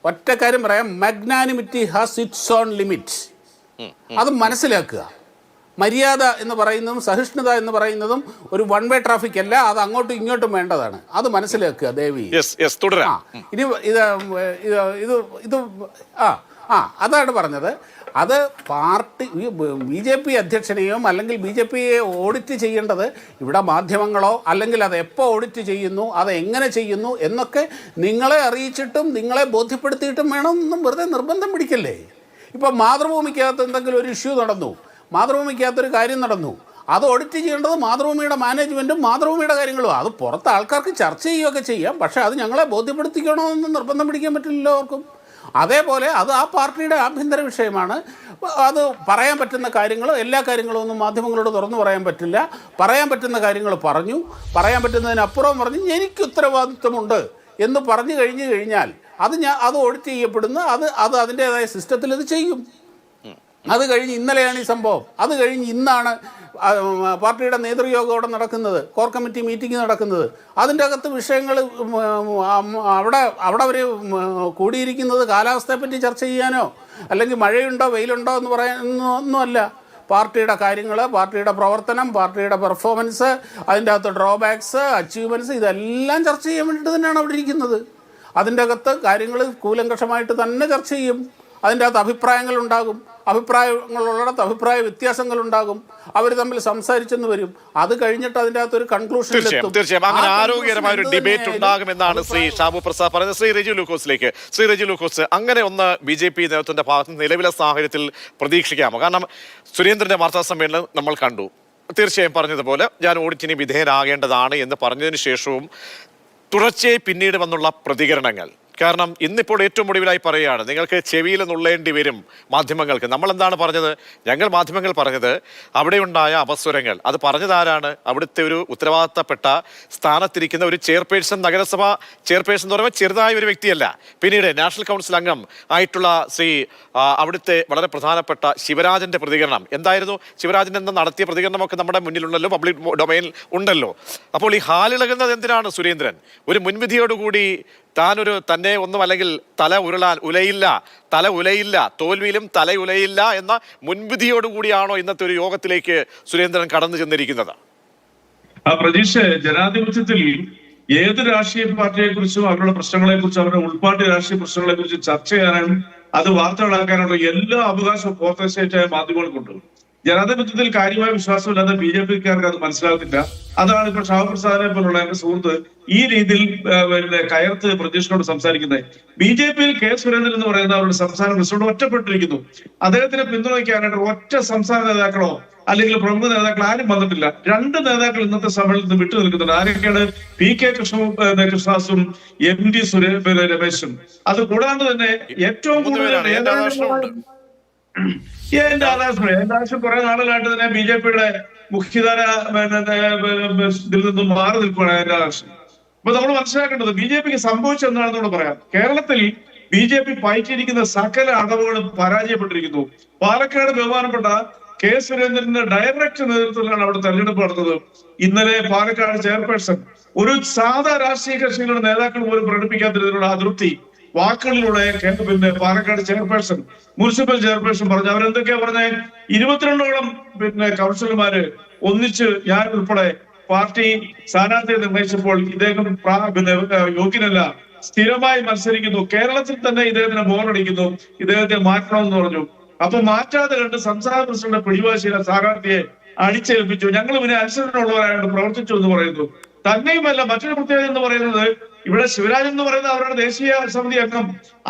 ഒറ്റ കാര്യം പറയാം. Magnanimity has its own limit അത് മനസ്സിലാക്കുക. മര്യാദ എന്ന് പറയുന്നതും സഹിഷ്ണുത എന്ന് പറയുന്നതും ഒരു വൺ വേ ട്രാഫിക് അല്ല. അത് അങ്ങോട്ടും ഇങ്ങോട്ടും വേണ്ടതാണ്. അത് മനസ്സിലാക്കുക ദേവി. ഇനി ഇത് ഇത് ഇത് ആ ആ അതാണ് പറഞ്ഞത്. അത് പാർട്ടി ബി ജെ പി അധ്യക്ഷനെയും അല്ലെങ്കിൽ ബി ജെ പിയെ ഓഡിറ്റ് ചെയ്യേണ്ടത് ഇവിടെ മാധ്യമങ്ങളോ അല്ലെങ്കിൽ അത് എപ്പോൾ ഓഡിറ്റ് ചെയ്യുന്നു അത് എങ്ങനെ ചെയ്യുന്നു എന്നൊക്കെ നിങ്ങളെ അറിയിച്ചിട്ടും നിങ്ങളെ ബോധ്യപ്പെടുത്തിയിട്ടും വേണമെന്നും വെറുതെ നിർബന്ധം പിടിക്കല്ലേ? ഇപ്പം മാതൃഭൂമിക്കകത്ത് എന്തെങ്കിലും ഒരു ഇഷ്യൂ നടന്നു മാതൃഭൂമിക്കകത്തൊരു കാര്യം നടന്നു അത് ഓഡിറ്റ് ചെയ്യേണ്ടത് മാതൃഭൂമിയുടെ മാനേജ്മെന്റും മാതൃഭൂമിയുടെ കാര്യങ്ങളും. അത് പുറത്ത് ആൾക്കാർക്ക് ചർച്ച ചെയ്യുകയൊക്കെ ചെയ്യാം പക്ഷേ അത് ഞങ്ങളെ ബോധ്യപ്പെടുത്തിക്കണമെന്ന് നിർബന്ധം പിടിക്കാൻ പറ്റില്ലല്ലോ അവർക്കും അതേപോലെ അത് ആ പാർട്ടിയുടെ ആഭ്യന്തര വിഷയമാണ്. അത് പറയാൻ പറ്റുന്ന കാര്യങ്ങൾ എല്ലാ കാര്യങ്ങളും ഒന്നും മാധ്യമങ്ങളോട് തുറന്നു പറയാൻ പറ്റില്ല. പറയാൻ പറ്റുന്ന കാര്യങ്ങൾ പറഞ്ഞു. പറയാൻ പറ്റുന്നതിനപ്പുറം പറഞ്ഞു എനിക്ക് ഉത്തരവാദിത്വമുണ്ട് എന്ന് പറഞ്ഞു കഴിഞ്ഞു കഴിഞ്ഞാൽ അത് ഞാൻ അത് ഓഡിറ്റ് ചെയ്യപ്പെടുന്ന അത് അത് അതിന്റേതായ സിസ്റ്റത്തിൽ ഇത് ചെയ്യും. അത് കഴിഞ്ഞ് ഇന്നലെയാണ് ഈ സംഭവം. അത് കഴിഞ്ഞ് ഇന്നാണ് പാർട്ടിയുടെ നേതൃയോഗം അവിടെ നടക്കുന്നത് കോർ കമ്മിറ്റി മീറ്റിംഗ് നടക്കുന്നത്. അതിന്റെ അകത്ത് വിഷയങ്ങൾ അവിടെ അവിടെ അവർ കൂടിയിരിക്കുന്നത് കാലാവസ്ഥയെപ്പറ്റി ചർച്ച ചെയ്യാനോ അല്ലെങ്കിൽ മഴയുണ്ടോ വെയിലുണ്ടോ എന്ന് പറയുന്നൊന്നുമല്ല പാർട്ടിയുടെ കാര്യങ്ങൾ പാർട്ടിയുടെ പ്രവർത്തനം പാർട്ടിയുടെ പെർഫോമൻസ് അതിന്റെ അകത്ത് ഡ്രോബാക്സ് അച്ചീവ്മെന്റ്സ് ഇതെല്ലാം ചർച്ച ചെയ്യാൻ വേണ്ടിയിട്ട് തന്നെയാണ് അവിടെ ഇരിക്കുന്നത്. അതിന്റെ അകത്ത് കാര്യങ്ങൾ കൂലങ്കഷമായിട്ട് തന്നെ ചർച്ച ചെയ്യും. അതിന്റെ അകത്ത് അഭിപ്രായങ്ങളുണ്ടാകും അഭിപ്രായങ്ങളുള്ളിടത്ത് അഭിപ്രായ വ്യത്യാസങ്ങളുണ്ടാകും അവർ തമ്മിൽ സംസാരിച്ചെന്ന് വരും. അത് കഴിഞ്ഞിട്ട് അതിന്റെ അകത്ത് ഒരു കൺക്ലൂഷൻ തീർച്ചയായും തീർച്ചയായും. അങ്ങനെ ആരോഗ്യകരമായ ഒരു ഡിബേറ്റ് ഉണ്ടാകുമെന്നാണ് ശ്രീ ഷാബു പ്രസാദ് പറഞ്ഞത്. ശ്രീ റെജു ലൂക്കോസിലേക്ക്. ശ്രീ റെജു ലൂക്കോസ് അങ്ങനെ ഒന്ന് ബി ജെ പി നേതൃത്വത്തിന്റെ ഭാഗത്ത് നിലവിലെ സാഹചര്യത്തിൽ പ്രതീക്ഷിക്കാമോ? കാരണം സുരേന്ദ്രന്റെ വാർത്താ സമ്മേളനം നമ്മൾ കണ്ടു. തീർച്ചയായും പറഞ്ഞതുപോലെ ഞാൻ ഓഡിറ്റിന് വിധേയനാകേണ്ടതാണ് എന്ന് പറഞ്ഞതിന് ശേഷവും തുടർച്ചയായി പിന്നീട് വന്നുള്ള പ്രതികരണങ്ങൾ. കാരണം ഇന്നിപ്പോൾ ഏറ്റവും ഒടുവിലായി പറയുകയാണ് നിങ്ങൾക്ക് ചെവിയിൽ നുള്ളേണ്ടി വരും മാധ്യമങ്ങൾക്ക്. നമ്മൾ എന്താണ് പറഞ്ഞത്? ഞങ്ങൾ മാധ്യമങ്ങൾ പറഞ്ഞത് അവിടെയുണ്ടായ അപസ്വരങ്ങൾ. അത് പറഞ്ഞതാരാണ് അവിടുത്തെ ഒരു ഉത്തരവാദിത്തപ്പെട്ട സ്ഥാനത്തിരിക്കുന്ന ഒരു ചെയർപേഴ്സൺ നഗരസഭ ചെയർപേഴ്സൺ എന്ന് പറയുമ്പോൾ ചെറുതായ ഒരു വ്യക്തിയല്ല. പിന്നീട് നാഷണൽ കൗൺസിൽ അംഗം ആയിട്ടുള്ള ശ്രീ അവിടുത്തെ വളരെ പ്രധാനപ്പെട്ട ശിവരാജന്റെ പ്രതികരണം. എന്തായിരുന്നു? ശിവരാജൻ നടത്തിയ പ്രതികരണമൊക്കെ നമ്മുടെ മുന്നിലുണ്ടല്ലോ പബ്ലിക് ഡൊമൈനിൽ ഉണ്ടല്ലോ. അപ്പോൾ ഈ ഹാലിളകുന്നത് എന്തിനാണ് സുരേന്ദ്രൻ? ഒരു മുൻവിധിയോടുകൂടി താനൊരു തന്നെ ഒന്നും അല്ലെങ്കിൽ തല ഉരുളാൻ ഉലയില്ല തല ഉലയില്ല തോൽവിയിലും തല ഉലയില്ല എന്ന മുൻവിധിയോടുകൂടിയാണോ ഇന്നത്തെ ഒരു യോഗത്തിലേക്ക് സുരേന്ദ്രൻ കടന്നു ചെന്നിരിക്കുന്നത്? ആ പ്രതീക്ഷ ജനാധിപത്യത്തിൽ ഏത് രാഷ്ട്രീയ പാർട്ടിയെ കുറിച്ചും അവരുടെ പ്രശ്നങ്ങളെ കുറിച്ചും അവരുടെ ഉൾപാർട്ടി രാഷ്ട്രീയ പ്രശ്നങ്ങളെ കുറിച്ച് ചർച്ച ചെയ്യാനും അത് വാർത്തകളാക്കാനുള്ള എല്ലാ അവകാശവും മാധ്യമങ്ങൾക്കുണ്ട് ജനാധിപത്യത്തിൽ കാര്യമായ വിശ്വാസമില്ലാത്ത ബി ജെ പിക്കാർക്ക് അത് മനസ്സിലാകുന്നില്ല അതാണ് ഇപ്പൊ ഷാഹു പ്രസാദിനെ പോലുള്ള എന്റെ സുഹൃത്ത് ഈ രീതിയിൽ കയർത്ത് പ്രതീക്ഷയോട് സംസാരിക്കുന്നത്. ബി ജെ പിയിൽ കെ സുരേന്ദ്രൻ എന്ന് പറയുന്ന അവരുടെ സംസ്ഥാന പ്രസിഡന്റ് ഒറ്റപ്പെട്ടിരിക്കുന്നു. അദ്ദേഹത്തിനെ പിന്തുണയ്ക്കാനായിട്ട് ഒറ്റ സംസ്ഥാന നേതാക്കളോ അല്ലെങ്കിൽ പ്രമുഖ നേതാക്കൾ ആരും വന്നിട്ടില്ല. രണ്ട് നേതാക്കൾ ഇന്നത്തെ സമ്മേളനത്തിൽ വിട്ടു നിൽക്കുന്നുണ്ട്. ആരൊക്കെയാണ്? പി കെ കൃഷ്ണ കൃഷ്ണദാസും എം ഡി സുരേ രമേശും. അത് കൂടാണ്ട് തന്നെ ഏറ്റവും കൂടുതൽ. എൻ ആദാശം എന്റെ കുറെ നാളുകളായിട്ട് തന്നെ ബി ജെ പിയുടെ മുഖ്യധാര ഇതിൽ നിന്നും മാറി നിൽക്കുകയാണ് ആദാശം അപ്പൊ നമ്മൾ മനസ്സിലാക്കേണ്ടത് ബി ജെ പിക്ക് സംഭവിച്ചത് എന്താണെന്ന് നമ്മൾ പറയാം. കേരളത്തിൽ ബി ജെ പി പയറ്റിയിരിക്കുന്ന സകല അടവുകളും പരാജയപ്പെട്ടിരിക്കുന്നു. പാലക്കാട് ബഹുമാനപ്പെട്ട കെ സുരേന്ദ്രന്റെ ഡയറക്റ്റ് നേതൃത്വത്തിലാണ് അവിടെ തെരഞ്ഞെടുപ്പ് നടന്നത്. ഇന്നലെ പാലക്കാട് ചെയർപേഴ്സൺ ഒരു സാധാ രാഷ്ട്രീയ കക്ഷികളുടെ നേതാക്കൾ പോലും പ്രകടിപ്പിക്കാത്ത രീതിയിലുള്ള അതൃപ്തി വാക്കുകളിലൂടെ പിന്നെ പാലക്കാട് ചെയർപേഴ്സൺ മുനിസിപ്പൽ ചെയർപേഴ്സൺ പറഞ്ഞു. അവരെന്തൊക്കെയാ പറഞ്ഞേ? ഇരുപത്തിരണ്ടോളം പിന്നെ കൗൺസിലർമാര് ഒന്നിച്ച് ഞാൻ ഉൾപ്പെടെ പാർട്ടി സ്ഥാനാർത്ഥിയെ നിർണയിച്ചപ്പോൾ ഇദ്ദേഹം യോഗ്യനല്ല സ്ഥിരമായി മത്സരിക്കുന്നു. കേരളത്തിൽ തന്നെ ഇദ്ദേഹത്തിന് ബോറടിക്കുന്നു ഇദ്ദേഹത്തെ മാറ്റണമെന്ന് പറഞ്ഞു. അപ്പൊ മാറ്റാതെ കണ്ട് സംസ്ഥാന പ്രസിഡന്റ് പിടിവാശിയിലെ സ്ഥാനാർത്ഥിയെ അടിച്ചേൽപ്പിച്ചു. ഞങ്ങൾ പിന്നെ അനുസരണമുള്ളവരായിട്ട് പ്രവർത്തിച്ചു എന്ന് പറയുന്നു. തന്നെയുമല്ല മറ്റൊരു പ്രത്യേകത എന്ന് പറയുന്നത് ഇവിടെ ശിവരാജ് എന്ന് പറയുന്ന അവരുടെ ദേശീയ സമിതി അംഗം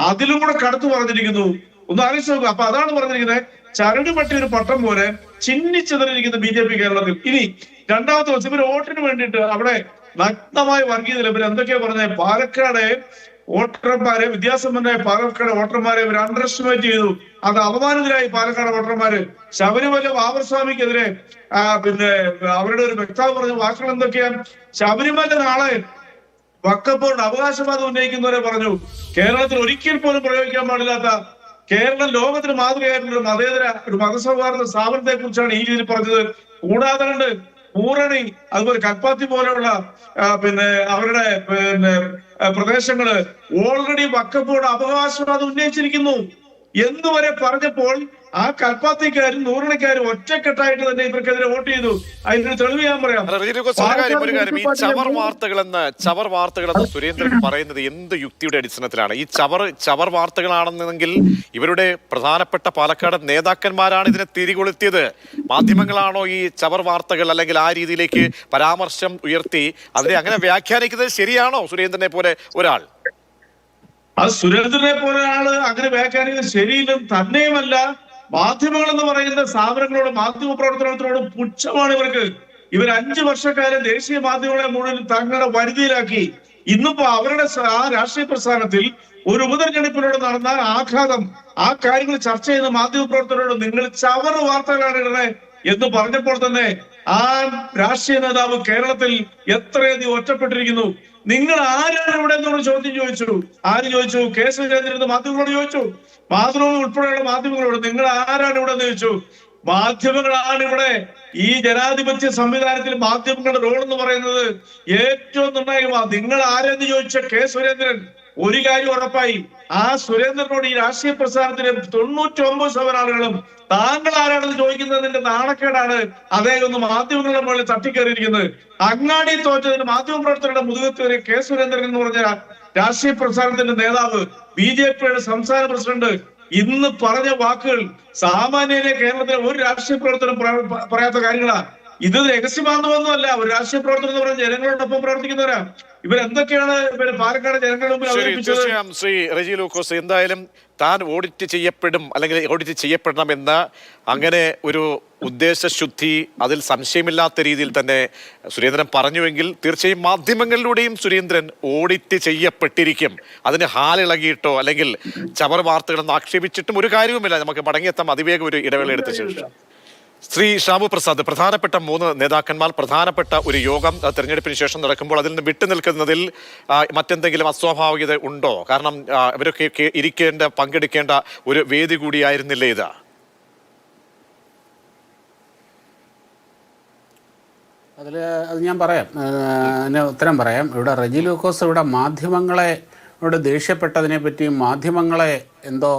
അതിലും കൂടെ കടത്തു പറഞ്ഞിരിക്കുന്നു. ഒന്ന് ആലോചിച്ച് നോക്കുക അപ്പൊ അതാണ് പറഞ്ഞിരിക്കുന്നത്. ചരട് ഒരു പട്ടം പോലെ ചിന്നിച്ചെതറിയിരിക്കുന്ന ബി ജെ പി കേരളത്തിൽ. ഇനി രണ്ടാമത്തെ ദിവസം ഇവർ വോട്ടിന് വേണ്ടിയിട്ട് അവിടെ നഗ്നമായ വർഗീയതയിൽ ഇവർ എന്തൊക്കെയാ പറഞ്ഞത് പാലക്കാട് വോട്ടർമാരെ വിദ്യാസമ്പന്നരായ പാലക്കാട് വോട്ടർമാരെ ഇവർ അണ്ടർ എസ്റ്റിമേറ്റ് ചെയ്തു. അത് അപമാനിതരായി പാലക്കാട് വോട്ടർമാര്. ശബരിമല ബാബർസ്വാമിക്കെതിരെ പിന്നെ അവരുടെ ഒരു വ്യക്താവ് പറഞ്ഞ വാക്കുകൾ എന്തൊക്കെയാണ് ശബരിമല നാളെ വക്കപ്പോട് അവകാശവാദം ഉന്നയിക്കുന്നവരെ പറഞ്ഞു. കേരളത്തിൽ ഒരിക്കൽ പോലും പ്രയോഗിക്കാൻ പാടില്ലാത്ത കേരളം ലോകത്തിന് മാതൃകയായിട്ടുള്ള ഒരു മതേതര ഒരു മതസൗഹാർദ്ദ സ്ഥാപനത്തെ കുറിച്ചാണ് ഈ രീതിയിൽ പറഞ്ഞത്. കൂടാതെ കണ്ട് പൂരണി അതുപോലെ കൽപ്പാത്തി പോലെയുള്ള പിന്നെ അവരുടെ പിന്നെ പ്രദേശങ്ങൾ ഓൾറെഡി വക്കപ്പോട് അവകാശവാദം ഉന്നയിച്ചിരിക്കുന്നു. എന്ന് വരെ പറഞ്ഞപ്പോൾ ആ കൽപ്പാത്തിക്കാരും നൂറണക്കാരും ഒറ്റക്കെട്ടായിട്ട് തന്നെ ഇവർക്കെതിരെ വോട്ട് ചെയ്തു. അതിന്റെ തെളിവ് ഞാൻ പറയാം. ഒരു കാര്യം ഈ ചവർ വാർത്തകൾ എന്ന് ചവർ വാർത്തകൾ എന്ന് സുരേന്ദ്രൻ പറയുന്നത് എന്ത് യുക്തിയുടെ അടിസ്ഥാനത്തിലാണ്? ഈ ചവർ ചവർ വാർത്തകളാണെന്നെങ്കിൽ ഇവരുടെ പ്രധാനപ്പെട്ട പാലക്കാട് നേതാക്കന്മാരാണ് ഇതിനെ തിരികൊളുത്തിയത്. മാധ്യമങ്ങളാണോ ഈ ചവർ വാർത്തകൾ അല്ലെങ്കിൽ ആ രീതിയിലേക്ക് പരാമർശം ഉയർത്തി അതിനെ അങ്ങനെ വ്യാഖ്യാനിക്കുന്നത് ശരിയാണോ സുരേന്ദ്രനെ പോലെ ഒരാൾ? അത് സുരേന്ദ്രനെ പോലെ ആൾ അങ്ങനെ വ്യാഖ്യാനിക്കുന്നത് ശരിയിലും തന്നെയുമല്ല. മാധ്യമങ്ങൾ എന്ന് പറയുന്ന സ്ഥാപനങ്ങളോട് മാധ്യമ പ്രവർത്തനത്തിനോട് പുച്ഛമാണ് ഇവർക്ക്. ഇവർ അഞ്ചു വർഷക്കാലം ദേശീയ മാധ്യമങ്ങളെ മുഴുവൻ തങ്ങളുടെ വരുതിയിലാക്കി ഇന്നിപ്പോ അവരുടെ ആ രാഷ്ട്രീയ പ്രസ്ഥാനത്തിൽ ഒരു ഉപതെരഞ്ഞെടുപ്പിലൂടെ നടന്ന ആഘാതം ആ കാര്യങ്ങൾ ചർച്ച ചെയ്യുന്ന മാധ്യമ പ്രവർത്തകരോട് നിങ്ങൾ ചവറ് വാർത്തകളാണ് ഇടണേ എന്ന് പറഞ്ഞപ്പോൾ തന്നെ ആ രാഷ്ട്രീയ നേതാവ് കേരളത്തിൽ എത്രയധികം ഒറ്റപ്പെട്ടിരിക്കുന്നു. നിങ്ങൾ ആരാണ് ഇവിടെ എന്നോട് ചോദ്യം ചോദിച്ചു? ആര് ചോദിച്ചു? കെ സുരേന്ദ്രൻ മാധ്യമങ്ങളോട് ചോദിച്ചു. മാധ്യമങ്ങൾ ഉൾപ്പെടെയുള്ള മാധ്യമങ്ങളോട് നിങ്ങൾ ആരാണ് ഇവിടെ എന്ന് ചോദിച്ചു. മാധ്യമങ്ങളാണ് ഇവിടെ ഈ ജനാധിപത്യ സംവിധാനത്തിൽ മാധ്യമങ്ങളുടെ റോൾ എന്ന് പറയുന്നത്. ഏറ്റവും നിർണായകമാണ്. നിങ്ങൾ ആരെന്ന് ചോദിച്ച കെ സുരേന്ദ്രൻ ഒരു കാര്യം ഉറപ്പായി. ആ സുരേന്ദ്രനോട് ഈ രാഷ്ട്രീയ പ്രസ്ഥാനത്തിലെ തൊണ്ണൂറ്റി ഒമ്പത് ശതമാനം ആളുകളും താങ്കൾ ആരാണെന്ന് ചോദിക്കുന്നതിന്റെ നാണക്കേടാണ് അദ്ദേഹം ഒന്ന് മാധ്യമങ്ങളുടെ മുകളിൽ തട്ടിക്കേറിയിരിക്കുന്നത്. അങ്ങാടി തോറ്റതിന് മാധ്യമ പ്രവർത്തകരുടെ മുതുകത്തേറിയ കെ സുരേന്ദ്രൻ എന്ന് പറഞ്ഞ രാഷ്ട്രീയ പ്രസ്ഥാനത്തിന്റെ നേതാവ് ബി ജെ പിയുടെ സംസ്ഥാന പ്രസിഡന്റ് ഇന്ന് പറഞ്ഞ വാക്കുകൾ സാമാന്യനെ കേരളത്തിലെ ഒരു രാഷ്ട്രീയ പ്രവർത്തനം പറയാത്ത കാര്യങ്ങളാ. ഇത് രഹസ്യമാണെന്നൊന്നുമല്ല ഒരു രാഷ്ട്രീയ പ്രവർത്തനം എന്ന് പറഞ്ഞ ജനങ്ങളോടൊപ്പം പ്രവർത്തിക്കുന്നവരാ. ഇവരെന്തൊക്കെയാണ് ഇവർ പാലക്കാട് ജനങ്ങളുടെ മുമ്പിൽ ശരി അവതരിപ്പിച്ചത്? തീർച്ചയായും ശ്രീ റെജി ലൂക്കോസ് എന്തായാലും താൻ ഓഡിറ്റ് ചെയ്യപ്പെടും അല്ലെങ്കിൽ ഓഡിറ്റ് ചെയ്യപ്പെടണമെന്ന അങ്ങനെ ഒരു ഉദ്ദേശശുദ്ധി അതിൽ സംശയമില്ലാത്ത രീതിയിൽ തന്നെ സുരേന്ദ്രൻ പറഞ്ഞുവെങ്കിൽ തീർച്ചയായും മാധ്യമങ്ങളിലൂടെയും സുരേന്ദ്രൻ ഓഡിറ്റ് ചെയ്യപ്പെട്ടിരിക്കും. അതിന് ഹാലിളകിയിട്ടോ അല്ലെങ്കിൽ ചവർ വാർത്തകളെന്ന് ആക്ഷേപിച്ചിട്ടും ഒരു കാര്യവുമില്ല. നമുക്ക് മടങ്ങിയെത്താം അതിവേഗം ഒരു ഇടവേള എടുത്ത ശേഷം. ശ്രീ ഷാബു പ്രസാദ് പ്രധാനപ്പെട്ട മൂന്ന് നേതാക്കന്മാർ പ്രധാനപ്പെട്ട ഒരു യോഗം തെരഞ്ഞെടുപ്പിന് ശേഷം നടക്കുമ്പോൾ അതിൽ നിന്ന് വിട്ടുനിൽക്കുന്നതിൽ മറ്റെന്തെങ്കിലും അസ്വാഭാവികത ഉണ്ടോ? കാരണം ഇവരൊക്കെ ഇരിക്കേണ്ട പങ്കെടുക്കേണ്ട ഒരു വേദി കൂടിയായിരുന്നില്ല ഇത്? അതിൽ അത് ഞാൻ പറയാം. ഉത്തരം പറയാം. ഇവിടെ റെജി ലൂക്കോസ് ഇവിടെ മാധ്യമങ്ങളെ ഇവിടെ ദേഷ്യപ്പെട്ടതിനെ പറ്റി മാധ്യമങ്ങളെ എന്തോ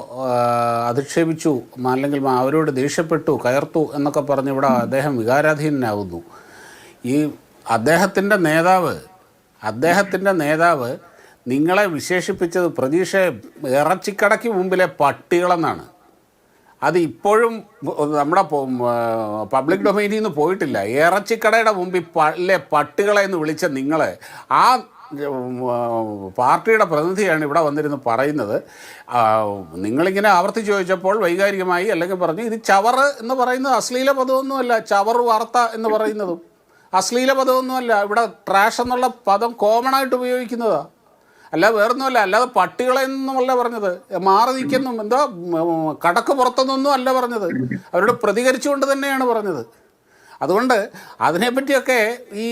അധിക്ഷേപിച്ചു അല്ലെങ്കിൽ അവരോട് ദേഷ്യപ്പെട്ടു കയർത്തു എന്നൊക്കെ പറഞ്ഞ് ഇവിടെ അദ്ദേഹം വികാരാധീനനാകുന്നു ഈ അദ്ദേഹത്തിന്റെ നേതാവ് അദ്ദേഹത്തിന്റെ നേതാവ് നിങ്ങളെ വിശേഷിപ്പിച്ചത് പ്രതീക്ഷയെ ഇറച്ചിക്കടയ്ക്ക് മുമ്പിലെ പട്ടികളെന്നാണ്. അത് ഇപ്പോഴും നമ്മുടെ പബ്ലിക് ഡൊമൈനിൽ നിന്ന് പോയിട്ടില്ല. ഇറച്ചിക്കടയുടെ മുമ്പിൽ പള്ളിയെ പട്ടികളെ എന്ന് വിളിച്ച നിങ്ങളെ ആ, പാർട്ടിയുടെ പ്രതിനിധിയാണ് ഇവിടെ വന്നിരുന്ന് പറയുന്നത്. നിങ്ങളിങ്ങനെ ആവർത്തിച്ച് ചോദിച്ചപ്പോൾ വൈകാരികമായി അല്ലെങ്കിൽ പറഞ്ഞു ഇത് ചവറ് എന്ന് പറയുന്നത് അശ്ലീല പദമൊന്നുമല്ല ചവർ വാർത്ത എന്ന് പറയുന്നതും. അശ്ലീല പദമൊന്നുമല്ല ഇവിടെ ട്രാഷ് എന്നുള്ള പദം കോമൺ ആയിട്ട് ഉപയോഗിക്കുന്നതാണ് അല്ല വേറൊന്നുമല്ല അല്ലാതെ പട്ടികളെ എന്നല്ല പറഞ്ഞത്. മാറി നിൽക്കുന്നു. എന്തോ കടക്ക് പുറത്തൊന്നും അല്ല പറഞ്ഞത്. അവരോട് പ്രതികരിച്ചുകൊണ്ട് തന്നെയാണ് പറഞ്ഞത്. അതുകൊണ്ട് അതിനെപ്പറ്റിയൊക്കെ ഈ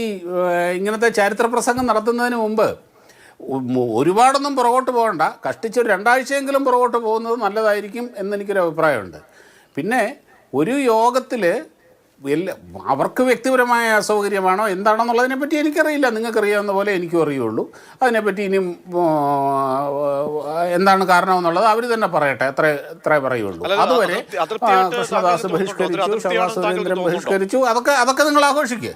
ഇങ്ങനത്തെ ചരിത്ര പ്രസംഗം നടത്തുന്നതിന് മുമ്പ് ഒരുപാടൊന്നും പുറകോട്ട് പോകണ്ട. കഷ്ടിച്ചൊരു രണ്ടാഴ്ചയെങ്കിലും പുറകോട്ട് പോകുന്നത് നല്ലതായിരിക്കും എന്നെനിക്കൊരു അഭിപ്രായമുണ്ട്. പിന്നെ ഒരു യോഗത്തിൽ അവർക്ക് വ്യക്തിപരമായ അസൗകര്യമാണോ എന്താണെന്നുള്ളതിനെ പറ്റി എനിക്കറിയില്ല. നിങ്ങൾക്കറിയാവുന്ന പോലെ എനിക്കും അറിയുള്ളൂ. അതിനെപ്പറ്റി ഇനിയും എന്താണ് കാരണമെന്നുള്ളത് അവർ തന്നെ പറയട്ടെ. അത്ര എത്ര പറയുള്ളൂ. അതുവരെ കൃഷ്ണദാസ് ബഹിഷ്കരിച്ചു താങ്കൾ സുരേന്ദ്രൻ? ബഹിഷ്കരിച്ചു. അതൊക്കെ അതൊക്കെ നിങ്ങൾ ആഘോഷിക്കുക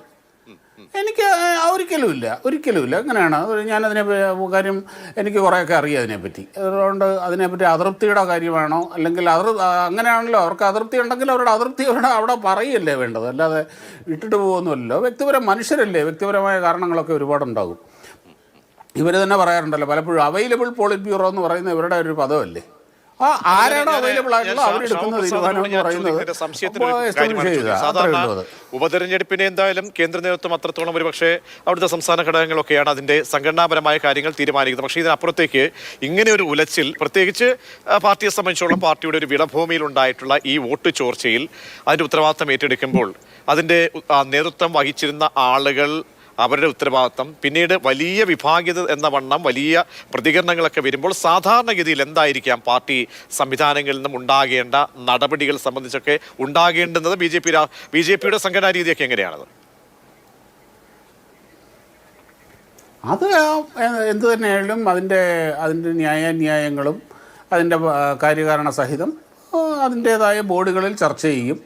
എനിക്ക് ആ, ഒരിക്കലും ഇല്ല. ഒരിക്കലും ഇല്ല. അങ്ങനെയാണ്. ഞാനതിനെ കാര്യം എനിക്ക് കുറേയൊക്കെ അറിയാം അതിനെപ്പറ്റി. അതുകൊണ്ട് അതിനെപ്പറ്റി അതൃപ്തിയുടെ കാര്യമാണോ? അല്ലെങ്കിൽ അതൃ അങ്ങനെയാണല്ലോ. അവർക്ക് അതൃപ്തി ഉണ്ടെങ്കിൽ അവരുടെ അതൃപ്തി അവരുടെ അവിടെ പറയല്ലേ വേണ്ടത്. അല്ലാതെ ഇട്ടിട്ട് പോകുന്നുമല്ലോ വ്യക്തിപരം മനുഷ്യരല്ലേ? വ്യക്തിപരമായ കാരണങ്ങളൊക്കെ ഒരുപാടുണ്ടാകും. ഇവർ തന്നെ പറയാറുണ്ടല്ലോ പലപ്പോഴും അവൈലബിൾ പോളിറ്റ് ബ്യൂറോ എന്ന് പറയുന്ന ഇവരുടെ ഒരു പദമല്ലേ? ആ ആരാണോ അവൈലബിൾ ആയിട്ടുള്ള അവരെടുക്കുന്ന തീരുമാനം എന്ന് പറയുന്നത്. ഉപതെരഞ്ഞെടുപ്പിനെ എന്തായാലും കേന്ദ്ര നേതൃത്വം അത്രത്തോളം ഒരു പക്ഷേ അവിടുത്തെ സംസ്ഥാന ഘടകങ്ങളൊക്കെയാണ് അതിന്റെ സംഘടനാപരമായ കാര്യങ്ങൾ തീരുമാനിക്കുന്നത്. പക്ഷേ ഇതിനപ്പുറത്തേക്ക് ഇങ്ങനെ ഒരു ഉലച്ചിൽ പ്രത്യേകിച്ച് പാർട്ടിയെ സംബന്ധിച്ചോളം പാർട്ടിയുടെ ഒരു വിളഭൂമിയിൽ ഉണ്ടായിട്ടുള്ള ഈ വോട്ട് ചോർച്ചയിൽ അതിന്റെ ഉത്തരവാദിത്തം ഏറ്റെടുക്കുമ്പോൾ അതിന്റെ നേതൃത്വം വഹിച്ചിരുന്ന ആളുകൾ അവരുടെ ഉത്തരവാദിത്തം പിന്നീട് വലിയ വിഭാഗ്യത എന്ന വണ്ണം വലിയ പ്രതികരണങ്ങളൊക്കെ വരുമ്പോൾ സാധാരണഗതിയിൽ എന്തായിരിക്കാം പാർട്ടി സംവിധാനങ്ങളിൽ നിന്നും ഉണ്ടാകേണ്ട നടപടികൾ സംബന്ധിച്ചൊക്കെ ഉണ്ടാകേണ്ടുന്നത് B J P B J പിയുടെ സംഘടനാ രീതിയൊക്കെ എങ്ങനെയാണത്? അത് എന്തു തന്നെയായാലും അതിന്റെ അതിന്റെ ന്യായാന്യായങ്ങളും അതിന്റെ കാര്യകാരണ സഹിതം അതിന്റേതായ ബോർഡുകളിൽ ചർച്ച ചെയ്യും.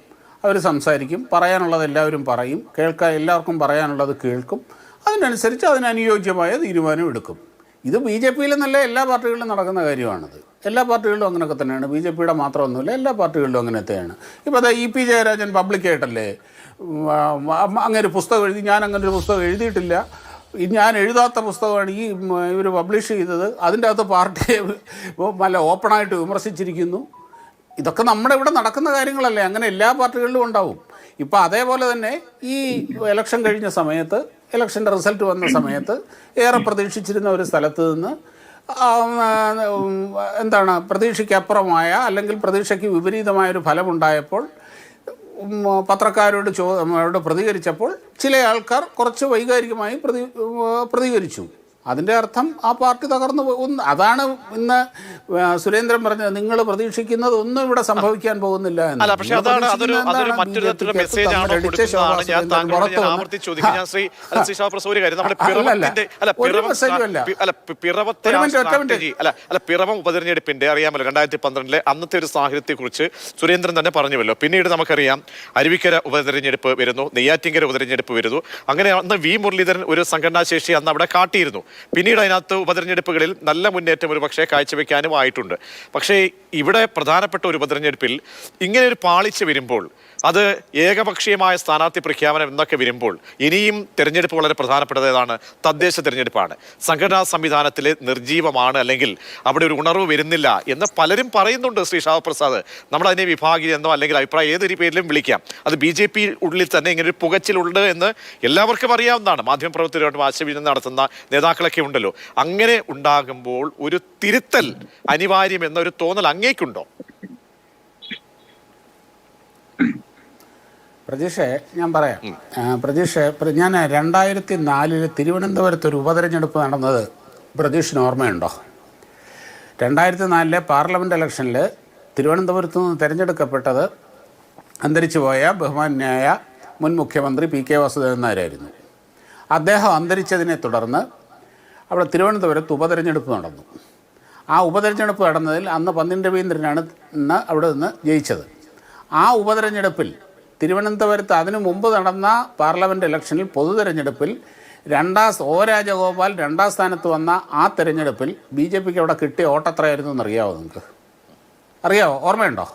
അവർ സംസാരിക്കും പറയാനുള്ളത് എല്ലാവരും പറയും കേൾക്കാൻ എല്ലാവർക്കും പറയാനുള്ളത് കേൾക്കും. അതിനനുസരിച്ച് അതിനനുയോജ്യമായ തീരുമാനം എടുക്കും. ഇത് ബി ജെ പിയിലെന്നല്ല എല്ലാ പാർട്ടികളിലും നടക്കുന്ന കാര്യമാണത്. എല്ലാ പാർട്ടികളിലും അങ്ങനെയൊക്കെ തന്നെയാണ്. ബി ജെ പിയുടെ മാത്രമൊന്നുമില്ല എല്ലാ പാർട്ടികളിലും അങ്ങനത്തെയാണ് ഇപ്പോൾ അതാ ഇ പി ജയരാജൻ പബ്ലിക്കായിട്ടല്ലേ അങ്ങനെ ഒരു പുസ്തകം എഴുതി ഞാൻ അങ്ങനെ ഒരു പുസ്തകം എഴുതിയിട്ടില്ല. ഞാൻ എഴുതാത്ത പുസ്തകമാണ് ഈ ഇവർ പബ്ലിഷ് ചെയ്തത്. അതിന്റെ അകത്ത് പാർട്ടിയെ നല്ല ഓപ്പണായിട്ട് വിമർശിച്ചിരിക്കുന്നു. ഇതൊക്കെ നമ്മുടെ ഇവിടെ നടക്കുന്ന കാര്യങ്ങളല്ലേ. അങ്ങനെ എല്ലാ പാർട്ടികളിലും ഉണ്ടാവും. ഇപ്പോൾ അതേപോലെ തന്നെ ഈ ഇലക്ഷൻ കഴിഞ്ഞ സമയത്ത് ഇലക്ഷന്റെ റിസൾട്ട് വന്ന സമയത്ത് ഏറെ പ്രതീക്ഷിച്ചിരുന്ന ഒരു സ്ഥലത്ത് നിന്ന് എന്താണ് പ്രതീക്ഷയ്ക്കപ്പുറമായ അല്ലെങ്കിൽ പ്രതീക്ഷയ്ക്ക് വിപരീതമായ ഒരു ഫലമുണ്ടായപ്പോൾ പത്രക്കാരോട് ചോ പ്രതികരിച്ചപ്പോൾ ചില ആൾക്കാർ കുറച്ച് വൈകാരികമായി പ്രതി പ്രതികരിച്ചു. അതിന്റെ അർത്ഥം ആ പാർട്ടി തകർന്നു പോകുന്ന ഒന്ന് അതാണ് ഇന്ന് സുരേന്ദ്രൻ പറഞ്ഞത്. നിങ്ങൾ പ്രതീക്ഷിക്കുന്നത് ഒന്നും ഇവിടെ സംഭവിക്കാൻ പോകുന്നില്ല എന്ന്. അല്ല പക്ഷേ അതാണ് അതൊരു പ്രതീക്ഷിക്കുന്നത് അതൊരു മറ്റൊരു തരത്തിലുള്ള മെസ്സേജ് ആണോ തമ്മിലടിച്ച കൊടുക്കുന്നതാണ് ഞാൻ ശോഭാസുരേന്ദ്രൻ താങ്കളോട് ഞാൻ ആവർത്തിച്ച് ചോദിക്കും ഞാൻ ശ്രീ കാര്യം. നമ്മുടെ പിറവത്തിന്റെ അല്ല അല്ല. പിറവത്തെ. സ്ട്രാറ്റജി അല്ല അല്ല പിറവം ഉപതെരഞ്ഞെടുപ്പിന്റെ അറിയാമല്ലോ രണ്ടായിരത്തി പന്ത്രണ്ടിലെ അന്നത്തെ ഒരു സാഹചര്യത്തെ കുറിച്ച് സുരേന്ദ്രൻ തന്നെ പറഞ്ഞുവല്ലോ. പിന്നീട് നമുക്കറിയാം അരുവിക്കര ഉപതെരഞ്ഞെടുപ്പ് വരുന്നു നെയ്യാറ്റിങ്കര ഉപതെരഞ്ഞെടുപ്പ് വരുന്നു. അങ്ങനെ അന്ന് വി മുരളീധരൻ ഒരു സംഘടനാ ശേഷി അന്ന് അവിടെ കാട്ടിയിരുന്നു. പിന്നീട് അതിനകത്ത് ഉപതെരഞ്ഞെടുപ്പുകളിൽ നല്ല മുന്നേറ്റം ഒരു പക്ഷേ കാഴ്ചവെക്കാനും ആയിട്ടുണ്ട്. പക്ഷേ ഇവിടെ പ്രധാനപ്പെട്ട ഒരു ഉപതെരഞ്ഞെടുപ്പിൽ ഇങ്ങനെ ഒരു പാളിച്ച് വരുമ്പോൾ അത് ഏകപക്ഷീയമായ സ്ഥാനാർത്ഥി പ്രഖ്യാപനം എന്നൊക്കെ വരുമ്പോൾ ഇനിയും തിരഞ്ഞെടുപ്പ് വളരെ പ്രധാനപ്പെട്ടതാണ് തദ്ദേശ തെരഞ്ഞെടുപ്പാണ്. സംഘടനാ സംവിധാനത്തിൽ നിർജീവമാണ് അല്ലെങ്കിൽ അവിടെ ഒരു ഉണർവ് വരുന്നില്ല എന്ന് പലരും പറയുന്നുണ്ട് ശ്രീ ഷാവപ്രസാദ്. നമ്മൾ അതിനെ വിഭാഗീയ എന്നോ അല്ലെങ്കിൽ അഭിപ്രായം ഏതൊരു പേരിലും വിളിക്കാം. അത് ബി ജെ പി ഉള്ളിൽ തന്നെ ഇങ്ങനെ ഒരു പുകച്ചിലുണ്ട് എന്ന് എല്ലാവർക്കും അറിയാവുന്നതാണ്. മാധ്യമപ്രവർത്തകരോട് ആശയവിനിമയം നടത്തുന്ന നേതാക്കളൊക്കെ ഉണ്ടല്ലോ. അങ്ങനെ ഉണ്ടാകുമ്പോൾ ഒരു തിരുത്തൽ അനിവാര്യം എന്നൊരു തോന്നൽ അങ്ങേക്കുണ്ടോ? പ്രതീക്ഷ ഞാൻ പറയാം. പ്രതീക്ഷ ഞാൻ രണ്ടായിരത്തി നാലിൽ തിരുവനന്തപുരത്ത് ഒരു ഉപതെരഞ്ഞെടുപ്പ് നടന്നത് പ്രതീക്ഷിന് ഓർമ്മയുണ്ടോ? രണ്ടായിരത്തി നാലിലെ പാർലമെന്റ് ഇലക്ഷനിൽ തിരുവനന്തപുരത്ത് നിന്ന് തിരഞ്ഞെടുക്കപ്പെട്ടത് അന്തരിച്ചു പോയ ബഹുമാന്യായ മുൻ മുഖ്യമന്ത്രി പി കെ വാസുദേവൻ നായരായിരുന്നു. അദ്ദേഹം അന്തരിച്ചതിനെ തുടർന്ന് അവിടെ തിരുവനന്തപുരത്ത് ഉപതെരഞ്ഞെടുപ്പ് നടന്നു. ആ ഉപതെരഞ്ഞെടുപ്പ് നടന്നതിൽ അന്ന് പന്നിൻ രവീന്ദ്രനാണ് ഇന്ന് അവിടെ നിന്ന് ജയിച്ചത്. ആ ഉപതെരഞ്ഞെടുപ്പിൽ തിരുവനന്തപുരത്ത് അതിനു മുമ്പ് നടന്ന പാർലമെന്റ് ഇലക്ഷനിൽ പൊതു തെരഞ്ഞെടുപ്പിൽ രണ്ടാം ഒ രാജഗോപാൽ രണ്ടാം സ്ഥാനത്ത് വന്ന ആ തെരഞ്ഞെടുപ്പിൽ ബി ജെ പിക്ക് അവിടെ കിട്ടിയ ഓട്ടത്രയായിരുന്നു എന്നറിയാവോ നിങ്ങൾക്ക്? അറിയാമോ ഓർമ്മയുണ്ടോ?